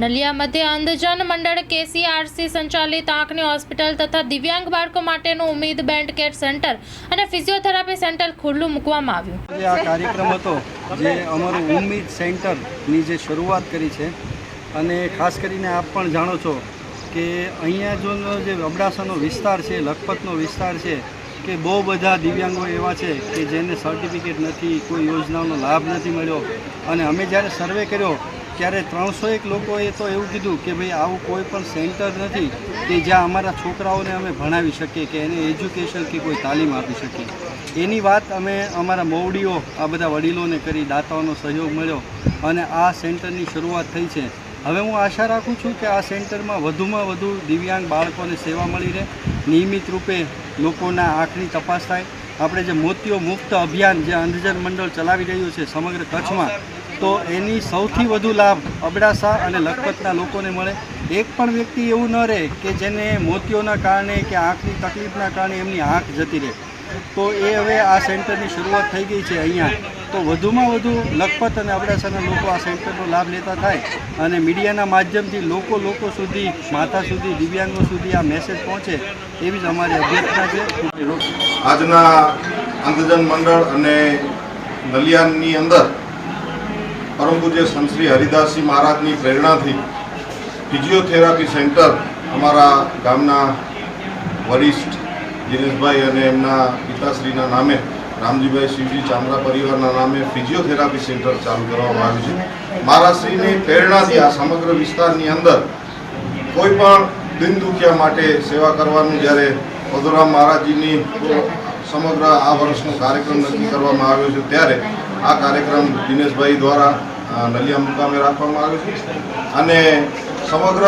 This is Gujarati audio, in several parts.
નલિયા મધ્ય અંધજન મંડળ કેસીઆરસી સંચાલિત આંખની હોસ્પિટલ તથા દિવ્યાંગ બાળકો માટેનું ઉમેદ બેન્ડ કેર સેન્ટર અને ફિઝિયોથેરાપી સેન્ટર ખુલ્લું મૂકવામાં આવ્યું. જે આ કાર્યક્રમ હતો જે અમારું ઉમેદ સેન્ટરની જે શરૂઆત કરી છે. અને ખાસ કરીને આપ પણ જાણો છો કે અહીંયા જોનો જે અબડાસાનો વિસ્તાર છે, લખપતનો વિસ્તાર છે, કે બહુ બધા દિવ્યાંગો એવા છે કે જેને સર્ટિફિકેટ નથી, કોઈ યોજનાઓનો લાભ નથી મળ્યો. અને અમે જ્યારે સર્વે કર્યો ત્યારે ત્રણસો એક લોકોએ તો એવું કીધું કે ભાઈ, આવું કોઈ પણ સેન્ટર નથી કે જ્યાં અમારા છોકરાઓને અમે ભણાવી શકીએ, કે એને એજ્યુકેશન કે કોઈ તાલીમ આપી શકીએ. એની વાત અમે અમારા મોવડીઓ, આ બધા વડીલોને કરી, દાતાઓનો સહયોગ મળ્યો અને આ સેન્ટરની શરૂઆત થઈ છે. હવે હું આશા રાખું છું કે આ સેન્ટરમાં વધુમાં વધુ દિવ્યાંગ બાળકોને સેવા મળી રહે. નિયમિત રૂપે લોકોના આંખની તપાસ થાય. આપણે જે મોતીઓ મુક્ત અભિયાન જે અંધજન મંડળ ચલાવી રહ્યું છે સમગ્ર કચ્છમાં, તો એની સૌથી વધુ લાભ અબડાસા અને લખપતના લોકોને મળે. એક પણ વ્યક્તિ એવું ન રહે કે જેને મોતીઓના કારણે કે આંખની તકલીફના કારણે એમની આંખ જતી રહે. તો એ હવે આ સેન્ટરની શરૂઆત થઈ ગઈ છે અહીંયા. તો વધુમાં વધુ લખપત અને અબડાસાના લોકો આ સેન્ટરનો લાભ લેતા થાય અને મીડિયાના માધ્યમથી લોકો લોકો સુધી, માતા સુધી, દિવ્યાંગો સુધી આ મેસેજ પહોંચે એવી જ અમારી અભ્યર્થના છે. આજના અંધજન મંડળ અને નલિયાની અંદર પરમ પૂજ્ય સંત શ્રી હરિદાસજી મહારાજની પ્રેરણાથી ફિઝિયોથેરાપી સેન્ટર અમારા ગામના વરિષ્ઠ દિનેશભાઈ અને એમના પિતાશ્રીના નામે, રામજીભાઈ શિવજી ચામરા પરિવારના નામે ફિઝિયોથેરાપી સેન્ટર ચાલુ કરવામાં આવ્યું છે. મહારાષ્ટ્રની પ્રેરણાથી આ સમગ્ર વિસ્તારની અંદર કોઈ પણ દિન દુખિયા માટે સેવા કરવાનું જ્યારે પદુરામ મહારાજજીની સમગ્ર આ વર્ષનો કાર્યક્રમ નક્કી કરવામાં આવ્યો છે, ત્યારે આ કાર્યક્રમ દિનેશભાઈ દ્વારા નલિયા મુકામે રાખવામાં આવ્યો છે. અને સમગ્ર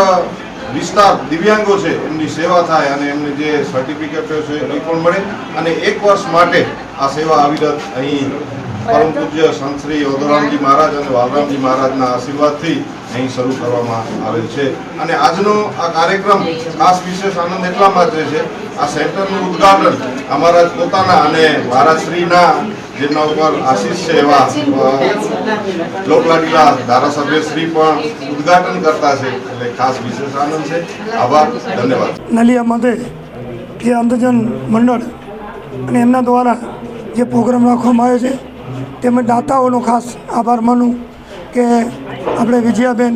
વિસ્તાર દિવ્યાંગો છે એમની સેવા થાય અને એમને જે સર્ટિફિકેટ છે એ પણ મળે. અને એક વર્ષ માટે આ સેવા અવિરત અહીં પરમ પૂજ્ય સંત શ્રી ઓદરામજી મહારાજ અને વાલરામજી મહારાજના આશીર્વાદથી અહીં શરૂ કરવામાં આવેલ છે. અને આજનો આ કાર્યક્રમ ખાસ વિશેષ આનંદ એટલા માટે છે આ સેન્ટરનું ઉદઘાટન અમારા પોતાના અને મહારાજશ્રીના જેમના ઉપર આશીષ છે એવા લોકલાડીલા ધારાસભ્ય શ્રી પણ ઉદઘાટન કરતા છે. એટલે ખાસ વિશેષ આનંદ છે. આભાર, ધન્યવાદ. નલિયા જે અંધજન મંડળ અને એમના દ્વારા જે પ્રોગ્રામ રાખવામાં આવ્યો છે, તેમજ દાતાઓનો ખાસ આભાર માનું કે આપણે વિજયાબેન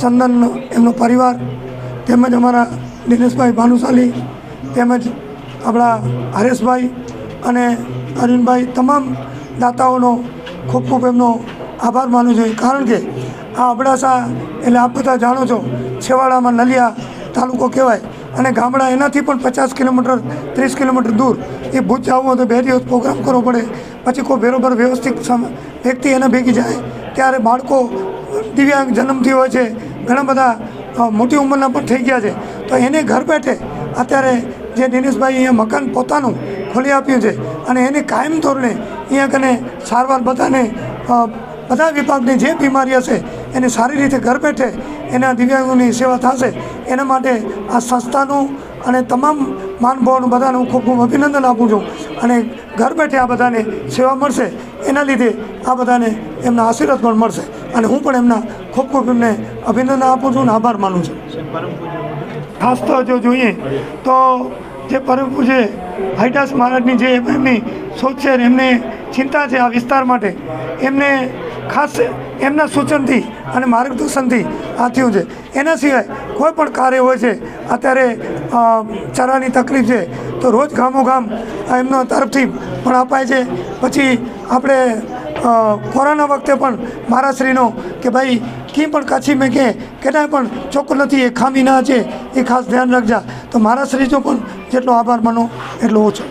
ચંદન એમનો પરિવાર તેમજ અમારા દિનેશભાઈ ભાનુશાલી તેમજ આપણા હરેશભાઈ અને અરવિંદભાઈ તમામ દાતાઓનો ખૂબ ખૂબ એમનો આભાર માનું છું. કારણ કે આ અબડાસા, એટલે આપ બધા જાણો છો, છેવાડામાં નલિયા તાલુકો કહેવાય અને ગામડા એનાથી પણ પચાસ કિલોમીટર, ત્રીસ કિલોમીટર દૂર. એ ભૂજ જવું હોય તો બે દિવસ પ્રોગ્રામ કરવો પડે. પછી કોઈ બરોબર વ્યવસ્થિત વ્યક્તિ એના ભેગી જાય. ત્યારે બાળકો દિવ્યાંગ જન્મથી હોય છે. ઘણા બધા મોટી ઉંમરના પણ થઈ ગયા છે. તો એને ઘર બેઠે અત્યારે જે દિનેશભાઈ અહીંયા મકાન પોતાનું ખોલી આપ્યું છે અને એને કાયમ ધોરણે અહીંયા કને સારવાર બધાને બધા વિભાગની જે બીમારી હશે એને સારી રીતે ઘર બેઠે એના દિવ્યાંગોની સેવા થશે, એના માટે આ સંસ્થાનું અને તમામ માનભાવનું બધાનું ખૂબ ખૂબ અભિનંદન આપું છું અને ઘર બેઠે આ બધાને સેવા મળશે, એના લીધે આ બધાને એમના આશીર્વાદ પણ મળશે અને હું પણ એમના ખૂબ ખૂબ એમને અભિનંદન આપું છું અને આભાર માનું છું. ખાસ તો જો જોઈએ, તો જે પરમ પૂજ્ય હરિદાસ મહારાજની જે એમની સોચ છે એમને ચિંતા છે આ વિસ્તાર માટે, એમને ખાસ એમના સૂચનથી અને માર્ગદર્શનથી આ થયું છે. એના સિવાય કોઈ પણ કાર્ય હોય છે, અત્યારે ચારાની તકલીફ છે, તો રોજ ગામો ગામ એમનો તરફથી પણ અપાય છે. પછી આપણે કોરોના વખતે પણ મહારાજશ્રીનો કે ભાઈ કી પણ કાછી મેં કે કેટાય પણ ચોખ્ખો નથી, એ ખામી ના છે, એ ખાસ ધ્યાન રાખજા. તો મારા મહારાજશ્રીનો પણ જેટલો આભાર માનો, એટલો ઓછો.